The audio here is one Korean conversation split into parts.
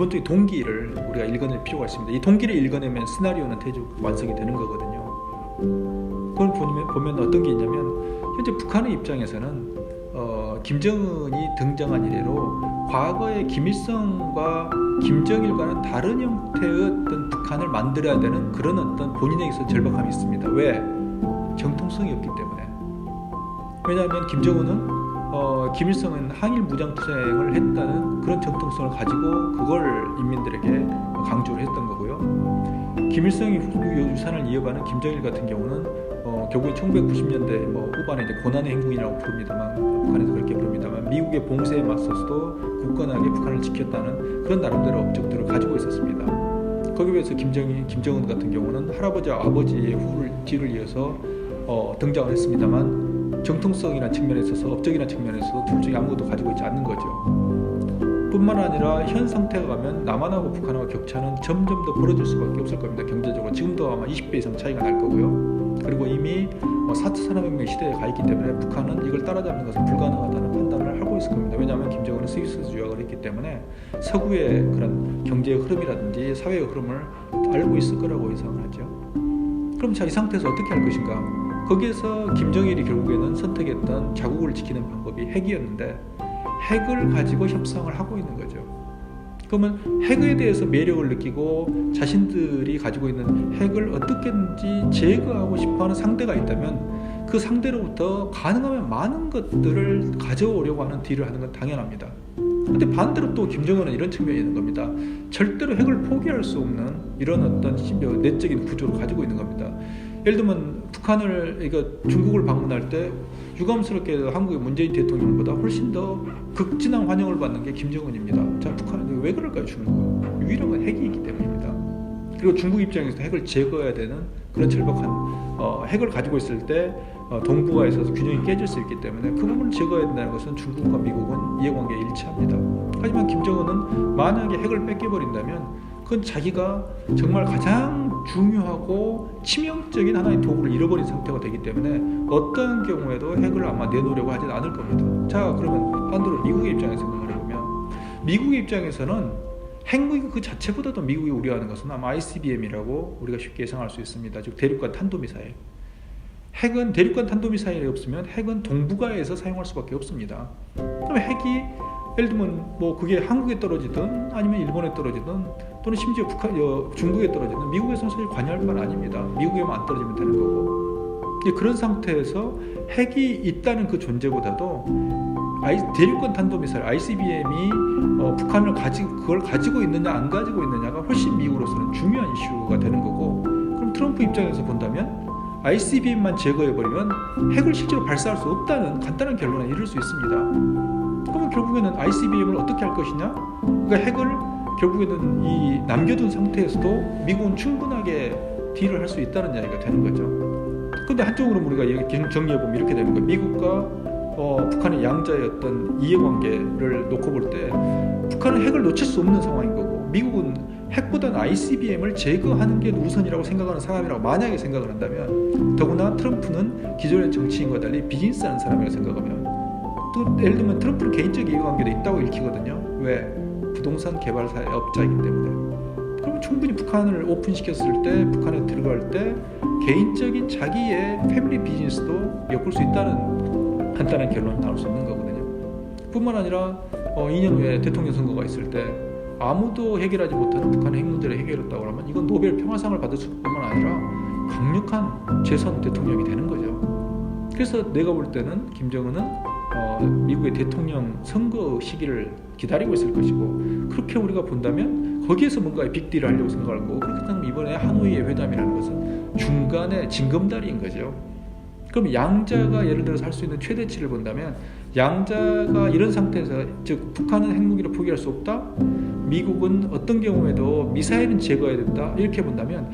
기본적인 동기를 우리가 읽어낼 필요가 있습니다. 이 동기를 읽어내면 시나리오는 대충 완성이 되는 거거든요. 그걸 보면, 보면 어떤 게 있냐면 현재 북한의 입장에서는 어, 김정은이 등장한 이래로 과거의 김일성과 김정일과는 다른 형태의 어떤 북한을 만들어야 되는 그런 어떤 본인에게서 절박함이 있습니다. 왜? 정통성이 없기 때문에. 왜냐하면 김정은은 어, 김일성은 항일 무장투쟁을 했다는 그런 정통성을 가지고 그걸 인민들에게 강조를 했던 거고요. 김일성이 후- 유산을 이어가는 김정일 같은 경우는 어, 결국에 1990년대 뭐 후반에 이제 고난의 행군이라고 부릅니다만 북한에서 그렇게 부릅니다만 미국의 봉쇄에 맞서서도 굳건하게 북한을 지켰다는 그런 나름대로 업적들을 가지고 있었습니다. 거기에 비해서 김정일, 김정은 같은 경우는 할아버지와 아버지의 후를 뒤를 이어서 어, 등장을 했습니다만 정통성이나 측면에 있어서 업적이나 측면에서 둘 중에 아무것도 가지고 있지 않는 거죠. 뿐만 아니라 현 상태가 가면 남한하고 북한하고 격차는 점점 더 벌어질 수밖에 없을 겁니다. 경제적으로 지금도 아마 20배 이상 차이가 날 거고요. 그리고 이미 어, 4차 산업혁명 시대에 가 있기 때문에 북한은 이걸 따라잡는 것은 불가능하다는 판단을 하고 있을 겁니다. 왜냐하면 김정은은 스위스에서 유학을 했기 때문에 서구의 그런 경제의 흐름이라든지 사회의 흐름을 알고 있을 거라고 예상을 하죠. 그럼 자 이 상태에서 어떻게 할 것인가? 거기에서 김정일이 결국에는 선택했던 자국을 지키는 방법이 핵이었는데 핵을 가지고 협상을 하고 있는 거죠. 그러면 핵에 대해서 매력을 느끼고 자신들이 가지고 있는 핵을 어떻게든지 제거하고 싶어하는 상대가 있다면 그 상대로부터 가능하면 많은 것들을 가져오려고 하는 딜을 하는 건 당연합니다. 근데 반대로 또 김정은은 이런 측면이 있는 겁니다. 절대로 핵을 포기할 수 없는 이런 어떤 내적인 구조를 가지고 있는 겁니다. 예를 들면 북한을 이거 중국을 방문할 때 유감스럽게도 한국의 문재인 대통령보다 훨씬 더 극진한 환영을 받는 게 김정은입니다. 자, 북한은 왜 그럴까요, 중국은? 유일한 건 핵이 있기 때문입니다. 그리고 중국 입장에서 핵을 제거해야 되는 그런 절박한 어, 핵을 가지고 있을 때 어, 동북아에 있어서 균형이 깨질 수 있기 때문에 그 부분을 제거해야 된다는 것은 중국과 미국은 이해관계에 일치합니다. 하지만 김정은은 만약에 핵을 뺏겨버린다면 그건 자기가 정말 가장 중요하고 치명적인 하나의 도구를 잃어버린 상태가 되기 때문에 어떠한 경우에도 핵을 아마 내놓으려고 하진 않을 겁니다. 자, 그러면 반대로 미국의 입장에서 생각을 해보면 미국의 입장에서는 핵무기 그 자체보다도 미국이 우려하는 것은 아마 ICBM이라고 우리가 쉽게 예상할 수 있습니다. 즉 대륙간 탄도미사일. 핵은 대륙간 탄도미사일이 없으면 핵은 동북아에서 사용할 수밖에 없습니다. 그럼 핵이 예를 들면 뭐 그게 한국에 떨어지든 아니면 일본에 떨어지든 또는 심지어 북한 어, 중국에 떨어지든 미국에서는 사실 관여할 바는 아닙니다. 미국에만 안 떨어지면 되는 거고. 그런 상태에서 핵이 있다는 그 존재보다도 대륙간 탄도미사일 ICBM이 어, 북한을 가지 그걸 가지고 있느냐 안 가지고 있느냐가 훨씬 미국으로서는 중요한 이슈가 되는 거고 그럼 트럼프 입장에서 본다면 ICBM만 제거해버리면 핵을 실제로 발사할 수 없다는 간단한 결론에 이를 수 있습니다. 그러면 결국에는 ICBM을 어떻게 할 것이냐? 그러니까 핵을 결국에는 이 남겨둔 상태에서도 미국은 충분하게 딜을 할 수 있다는 이야기가 되는 거죠. 근데 한쪽으로 우리가 정리해보면 이렇게 되는 거예요. 미국과 어, 북한의 양자의 어떤 이해관계를 놓고 볼 때 북한은 핵을 놓칠 수 없는 상황인 거고 미국은 핵보다는 ICBM을 제거하는 게 우선이라고 생각하는 사람이라고 만약에 생각을 한다면 더구나 트럼프는 기존의 정치인과 달리 비즈니스하는 사람이라고 생각하면 또 예를 들면 트럼프는 개인적 이해관계도 있다고 읽히거든요. 왜? 부동산 개발사의 업자이기 때문에. 그럼 충분히 북한을 오픈시켰을 때 북한에 들어갈 때 개인적인 자기의 패밀리 비즈니스도 엮을 수 있다는 간단한 결론이 나올 수 있는 거거든요. 뿐만 아니라 어, 2년 후에 대통령 선거가 있을 때 아무도 해결하지 못하는 북한의 핵 문제를 해결했다고 하면 이건 노벨 평화상을 받을 수뿐만 아니라 강력한 재선 대통령이 되는 거죠. 그래서 내가 볼 때는 김정은은 어, 미국의 대통령 선거 시기를 기다리고 있을 것이고 그렇게 우리가 본다면 거기에서 뭔가 빅딜을 하려고 거고 그렇기 때문에 이번에 하노이의 회담이라는 것은 중간에 징검다리인 거죠. 그럼 양자가 예를 들어서 할 수 있는 최대치를 본다면 양자가 이런 상태에서 즉 북한은 핵무기를 포기할 수 없다. 미국은 어떤 경우에도 미사일은 제거해야 된다. 이렇게 본다면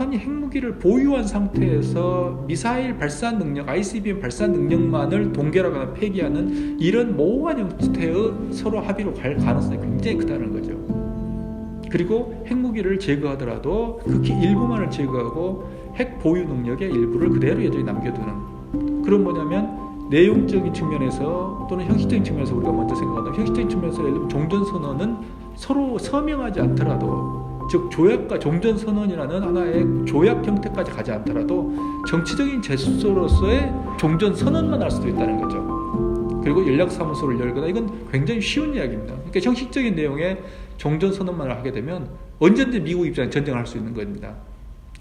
북한이 핵무기를 보유한 상태에서 미사일 발사 능력, ICBM 발사 능력만을 동결하거나 폐기하는 이런 모호한 형태의 서로 합의로 갈 가능성이 굉장히 크다는 거죠. 그리고 핵무기를 제거하더라도 극히 일부만을 제거하고 핵 보유 능력의 일부를 그대로 여전히 남겨두는 그런 뭐냐면 내용적인 측면에서 또는 형식적인 측면에서 우리가 먼저 생각한다. 형식적인 측면에서 예를 들면 종전선언은 서로 서명하지 않더라도 즉 조약과 종전 선언이라는 하나의 조약 형태까지 가지 않더라도 정치적인 제스처로서의 종전 선언만 할 수도 있다는 거죠. 그리고 연락사무소를 열거나 이건 굉장히 쉬운 이야기입니다. 그러니까 형식적인 내용의 종전 선언만을 하게 되면 언제든지 미국 입장에 전쟁을 할 수 있는 겁니다.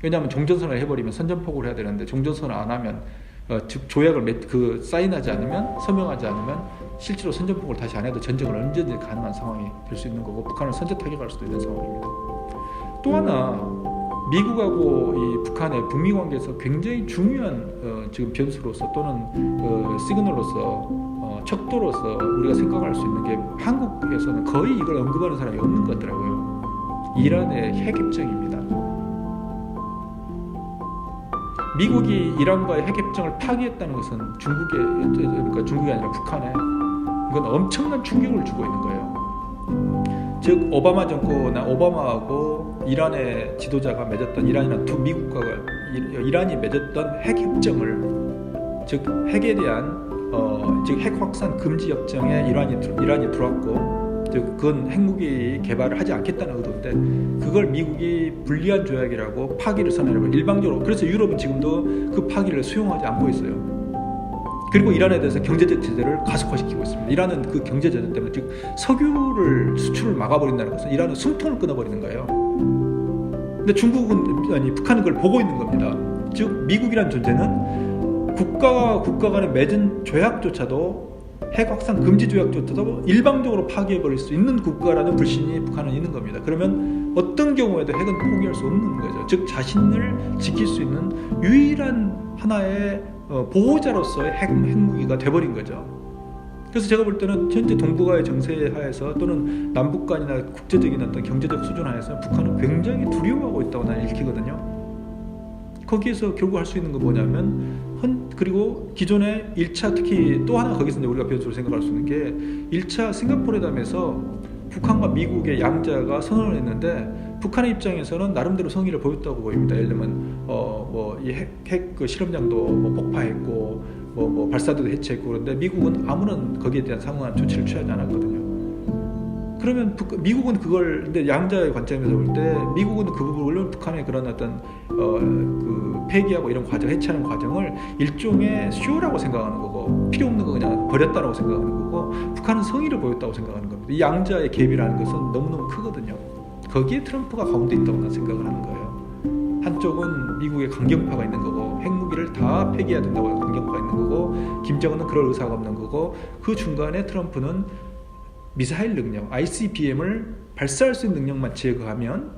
왜냐하면 종전선언을 해버리면 선전포고를 해야 되는데 종전선언 안 하면 어, 즉 조약을 맺, 그 사인하지 않으면 서명하지 않으면 실제로 선전포고를 다시 안 해도 전쟁을 언제든지 가능한 상황이 될 수 있는 거고 북한을 선제 타격할 수도 있는 상황입니다. 또 하나 미국하고 이 북한의 북미 관계에서 굉장히 중요한 어, 지금 변수로서 또는 어, 시그널로서 어, 척도로서 우리가 생각할 수 있는 게 한국에서는 거의 이걸 언급하는 사람이 없는 것 같더라고요. 이란의 핵 협정입니다. 미국이 이란과의 핵 협정을 파기했다는 것은 중국에 그러니까 중국이 아니라 북한에 이건 엄청난 충격을 주고 있는 거예요. 즉 오바마 정권나 오바마하고 이란의 지도자가 맺었던 이란이나 두 미국과 이- 이란이 맺었던 핵 협정을 즉 핵에 대한 어, 즉핵 확산 금지 협정에 이란이 들- 이란이 들어왔고 즉 그건 핵무기 개발을 하지 않겠다는 의도인데 그걸 미국이 불리한 조약이라고 파기를 선언해버 일방적으로 그래서 유럽은 지금도 그 파기를 수용하지 않고 있어요. 그리고 이란에 대해서 경제적 제재를 가속화시키고 있습니다. 이란은 그 경제 제재 때문에 즉 석유를 수출을 막아버린다는 것은 이란은 숨통을 끊어버리는 거예요. 근데 중국은 아니 북한은 그걸 보고 있는 겁니다. 즉 미국이란 존재는 국가와 국가 간의 맺은 조약조차도 핵 확산 금지 조약조차도 일방적으로 파기해버릴 수 있는 국가라는 불신이 북한은 있는 겁니다. 그러면 어떤 경우에도 핵은 포기할 수 없는 거죠. 즉 자신을 지킬 수 있는 유일한 하나의 어, 보호자로서의 핵, 핵무기가 돼버린 거죠. 그래서 제가 볼 때는 현재 동북아의 정세 하에서 또는 남북 간이나 국제적인 어떤 경제적 수준 하에서 북한은 굉장히 두려워하고 있다고 나는 읽히거든요. 거기에서 결국 할 수 있는 건 뭐냐면 헌, 그리고 기존에 1차 특히 또 하나 거기서 이제 우리가 변수로 생각할 수 있는 게 1차 싱가포르 회담에서 북한과 미국의 양자가 선언을 했는데 북한의 입장에서는 나름대로 성의를 보였다고 보입니다. 예를 들면 어뭐이핵핵 그 실험장도 뭐 폭파했고 뭐, 뭐 발사도 해체했고 그런데 미국은 아무런 거기에 대한 상응한 조치를 취하지 않았거든요. 그러면 북, 미국은 그걸 근데 양자의 관점에서 볼 때 미국은 그 부분을 북한의 그런 어떤 어 그 폐기하고 이런 과정 해체하는 과정을 일종의 쇼라고 생각하는 거고 필요 없는 거 그냥 버렸다라고 생각하는 거고 북한은 성의를 보였다고 생각하는 겁니다. 이 양자의 갭이라는 것은 너무너무 크거든요. 거기에 트럼프가 가운데 있다고 난 생각을 하는 거예요. 한쪽은 미국의 강경파가 있는 거고 핵무기를 다 폐기해야 된다고 강경파가 있는 거고 김정은은 그럴 의사가 없는 거고 그 중간에 트럼프는 미사일 능력, ICBM을 발사할 수 있는 능력만 제거하면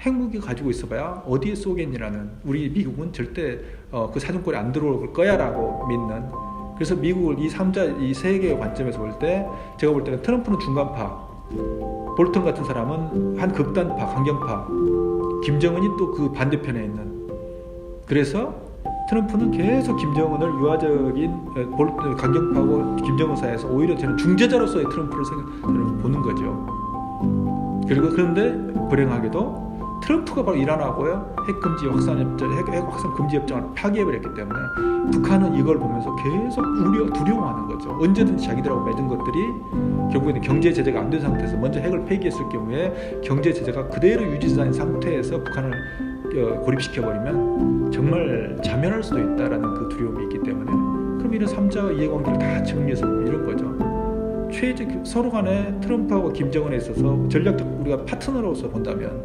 핵무기 가지고 있어봐야 어디에 쏘겠니라는 우리 미국은 절대 어, 그 사정권에 안 들어올 거야라고 믿는. 그래서 미국을 이 3자 이 세 개의 관점에서 볼 때 제가 볼 때는 트럼프는 중간파 볼턴 같은 사람은 한 극단파 강경파 김정은이 또 그 반대편에 있는. 그래서 트럼프는 계속 김정은을 유화적인 강경파고 김정은 사이에서 오히려 저는 중재자로서의 트럼프를 생각, 저는 보는 거죠. 그리고 그런데 불행하게도 트럼프가 바로 이란하고요 핵 금지 확산 협정, 핵, 핵 확산 금지 협정을 파기해버렸기 때문에 북한은 이걸 보면서 계속 우려 두려워하는 거죠. 언제든지 자기들하고 맺은 것들이 결국에는 경제 제재가 안 된 상태에서 먼저 핵을 폐기했을 경우에 경제 제재가 그대로 유지된 상태에서 북한을 어, 고립시켜버리면 정말 자멸할 수도 있다라는 그 두려움이 있기 때문에 그럼 이런 삼자 이해관계를 다 정리해서 이런 거죠. 최적 서로 간에 트럼프하고 김정은에 있어서 전략적 우리가 파트너로서 본다면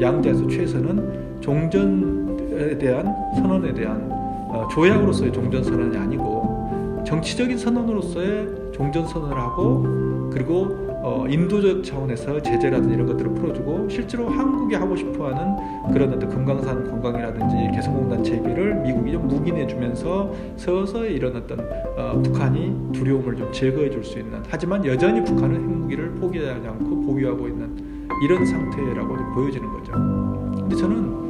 양자에서 최선은 종전에 대한 선언에 대한 어, 조약으로서의 종전 선언이 아니고 정치적인 선언으로서의 종전 선언을 하고 그리고 어, 인도적 차원에서 제재라든지 이런 것들을 풀어주고 실제로 한국이 하고 싶어하는 그런 어떤 금강산 관광이라든지 개성공단 재개를 미국이 좀 묵인해주면서 서서히 이런 어떤 어, 북한이 두려움을 좀 제거해줄 수 있는 하지만 여전히 북한은 핵무기를 포기하지 않고 보유하고 있는 이런 상태라고 좀 보여지는 거죠. 근데 저는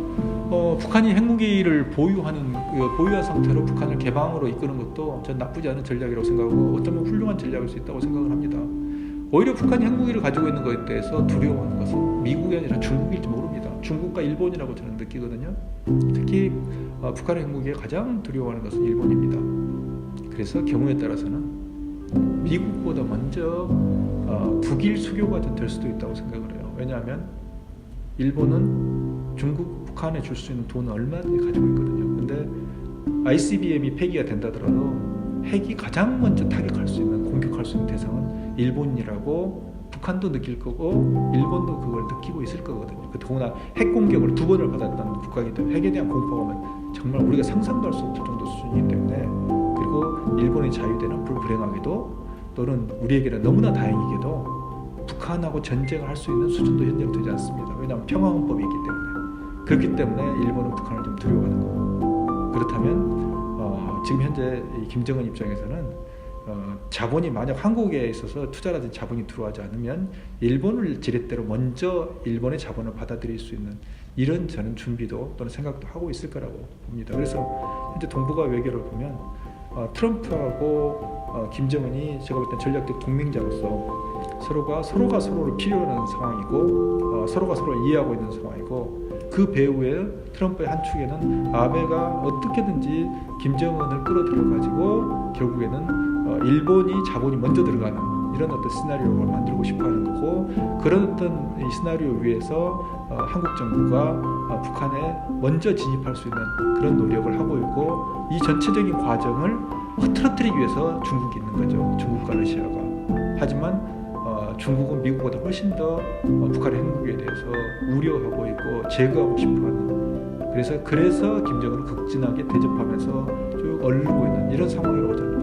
어, 북한이 핵무기를 보유하는 그 보유한 상태로 북한을 개방으로 이끄는 것도 전 나쁘지 않은 전략이라고 생각하고 어쩌면 훌륭한 전략일 수 있다고 생각을 합니다. 오히려 북한이 핵무기를 가지고 있는 것에 대해서 두려워하는 것은 미국이 아니라 중국일지 모릅니다. 중국과 일본이라고 저는 느끼거든요. 특히 어, 북한의 핵무기에 가장 두려워하는 것은 일본입니다. 그래서 경우에 따라서는 미국보다 먼저 어, 북일 수교가 좀될 수도 있다고 생각을 해요. 왜냐하면 일본은 중국, 북한에 줄 수 있는 돈을 얼마든지 가지고 있거든요. 근데 ICBM이 폐기가 된다 더라도 핵이 가장 먼저 타격할 수 있는 공격할 수 있는 대상은 일본이라고 북한도 느낄 거고 일본도 그걸 느끼고 있을 거거든요. 그 더구나 핵 공격을 두 번을 받았던 국가이기 때문에 핵에 대한 공포감은 정말 우리가 상상도 할 수 없을 정도 수준이기 때문에 그리고 일본의 자유대는 불불행하게도 또는 우리에게는 너무나 다행이게도 북한하고 전쟁을 할 수 있는 수준도 현재는 되지 않습니다. 왜냐하면 평화헌법이 있기 때문에 그렇기 때문에 일본은 북한을 좀 두려워하는 거고 그렇다면 어, 지금 현재 이 김정은 입장에서는 어, 자본이 만약 한국에 있어서 투자라든지 자본이 들어가지 않으면 일본을 지렛대로 먼저 일본의 자본을 받아들일 수 있는 이런 저는 준비도 또는 생각도 하고 있을 거라고 봅니다. 그래서 현재 동북아 외교를 보면 어, 트럼프하고 어, 김정은이 제가 볼 땐 전략적 동맹자로서 서로가 서로가 서로를 필요로 하는 상황이고 어, 서로가 서로를 이해하고 있는 상황이고 그 배후에 트럼프의 한 축에는 아베가 어떻게든지 김정은을 끌어들여 가지고 결국에는 어, 일본이 자본이 먼저 들어가는 이런 어떤 시나리오를 만들고 싶어하는 거고 그런 어떤 이 시나리오 위에서 어, 한국 정부가 어, 북한에 먼저 진입할 수 있는 그런 노력을 하고 있고 이 전체적인 과정을 흐트러뜨리기 위해서 중국이 있는 거죠. 중국과 러시아가. 하지만 어, 중국은 미국보다 훨씬 더 어, 북한의 행복에 대해서 우려하고 있고 제거하고 싶어하는 그래서 그래서 김정은을 극진하게 대접하면서 쭉 얼르고 있는 이런 상황이라고 저는.